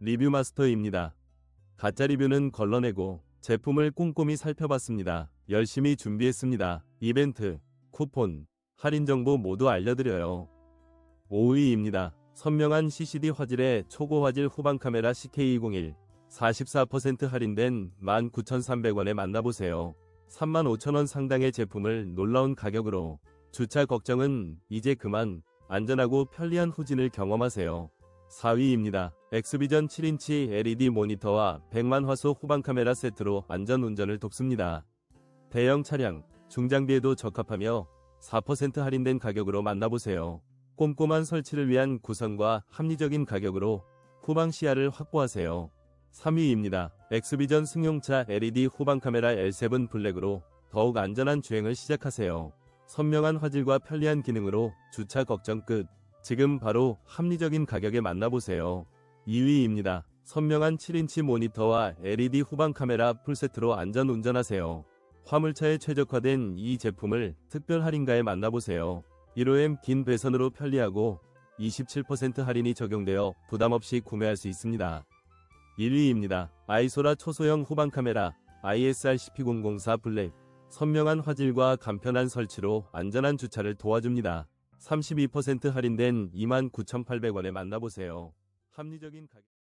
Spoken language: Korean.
리뷰 마스터입니다. 가짜 리뷰는 걸러내고 제품을 꼼꼼히 살펴봤습니다. 열심히 준비했습니다. 이벤트, 쿠폰, 할인 정보 모두 알려드려요. 5위입니다. 선명한 CCD 화질의 초고 화질 후방 카메라 CK201 44% 할인된 19,300원에 만나보세요. 35,000원 상당의 제품을 놀라운 가격으로 주차 걱정은 이제 그만 안전하고 편리한 후진을 경험하세요. 4위입니다. 엑스비전 7인치 LED 모니터와 100만 화소 후방 카메라 세트로 안전 운전을 돕습니다. 대형 차량, 중장비에도 적합하며 4% 할인된 가격으로 만나보세요. 꼼꼼한 설치를 위한 구성과 합리적인 가격으로 후방 시야를 확보하세요. 3위입니다. 엑스비전 승용차 LED 후방 카메라 L7 블랙으로 더욱 안전한 주행을 시작하세요. 선명한 화질과 편리한 기능으로 주차 걱정 끝. 지금 바로 합리적인 가격에 만나보세요. 2위입니다. 선명한 7인치 모니터와 LED 후방 카메라 풀세트로 안전 운전하세요. 화물차에 최적화된 이 제품을 특별 할인가에 만나보세요. 1호M 긴 배선으로 편리하고 27% 할인이 적용되어 부담 없이 구매할 수 있습니다. 1위입니다. 아이소라 초소형 후방 카메라 ISR-CP004 블랙 선명한 화질과 간편한 설치로 안전한 주차를 도와줍니다. 32% 할인된 29,800원에 만나보세요. 합리적인 가격